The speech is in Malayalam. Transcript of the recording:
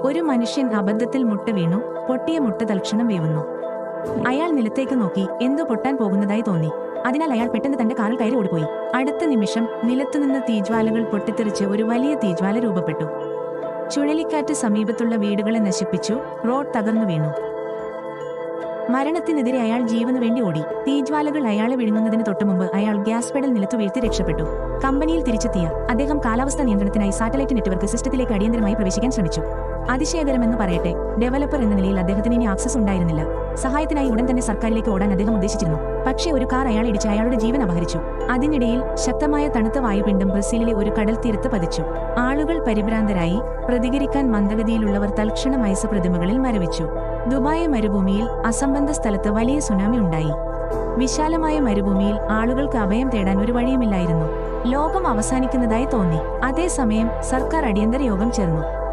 ഒരു മനുഷ്യൻ അബദ്ധത്തിൽ മുട്ട വീണു പൊട്ടിയ മുട്ട തൽക്ഷണം വീവുന്നു. അയാൾ നിലത്തേക്ക് നോക്കി എന്തോ പൊട്ടാൻ പോകുന്നതായി തോന്നി. അതിനാൽ അയാൾ പെട്ടെന്ന് തന്റെ കാറിൽ കയറി ഓടിപ്പോയി. അടുത്ത നിമിഷം നിലത്തുനിന്ന് തീജ്വാലകൾ പൊട്ടിത്തെറിച്ച് ഒരു വലിയ തീജ്വാല രൂപപ്പെട്ടു. ചുഴലിക്കാറ്റ് സമീപത്തുള്ള വീടുകളെ നശിപ്പിച്ചു റോഡ് തകർന്നു വീണു. മരണത്തിനെതിരെ അയാൾ ജീവനു വേണ്ടി ഓടി. തീജ്വാലകൾ അയാളെ വിഴുങ്ങുന്നതിന് തൊട്ടുമുമ്പ് അയാൾ ഗ്യാസ് പെഡൽ നിലത്തു വീഴ്ത്തി രക്ഷപ്പെട്ടു. കമ്പനിയിൽ തിരിച്ചെത്തിയ അദ്ദേഹം കാലാവസ്ഥാ നിയന്ത്രണത്തിനായി സാറ്റലൈറ്റ് നെറ്റ്വർക്ക് സിസ്റ്റത്തിലേക്ക് അടിയന്തരമായി പ്രവേശിക്കാൻ ശ്രമിച്ചു. അതിശയകരമെന്ന് പറയട്ടെ. ഡെവലപ്പർ എന്ന നിലയിൽ അദ്ദേഹത്തിന് ഇനി ആക്സസ് ഉണ്ടായിരുന്നില്ല. സഹായത്തിനായി ഉടൻ തന്നെ സർക്കാരിലേക്ക് ഓടാൻ അദ്ദേഹം ഉദ്ദേശിച്ചിരുന്നു. പക്ഷേ ഒരു കാർ അയാൾ ഇടിച്ച് അയാളുടെ ജീവൻ അപഹരിച്ചു. അതിനിടയിൽ ശക്തമായ തണുത്ത വായുപിണ്ഡം ബ്രസീലിലെ ഒരു കടൽ തീരത്ത് പതിച്ചു. ആളുകൾ പരിഭ്രാന്തരായി പ്രതികരിക്കാൻ മന്ദഗതിയിലുള്ളവർ തൽക്ഷണം മയസ് പ്രതിമകളിൽ മരവിച്ചു. ദുബായ് മരുഭൂമിയിൽ അസംബന്ധ സ്ഥലത്ത് വലിയ സുനാമി ഉണ്ടായി. വിശാലമായ മരുഭൂമിയിൽ ആളുകൾക്ക് അഭയം തേടാൻ ഒരു വഴിയുമില്ലായിരുന്നു. ലോകം അവസാനിക്കുന്നതായി തോന്നി. അതേസമയം സർക്കാർ അടിയന്തര യോഗം ചേർന്നു.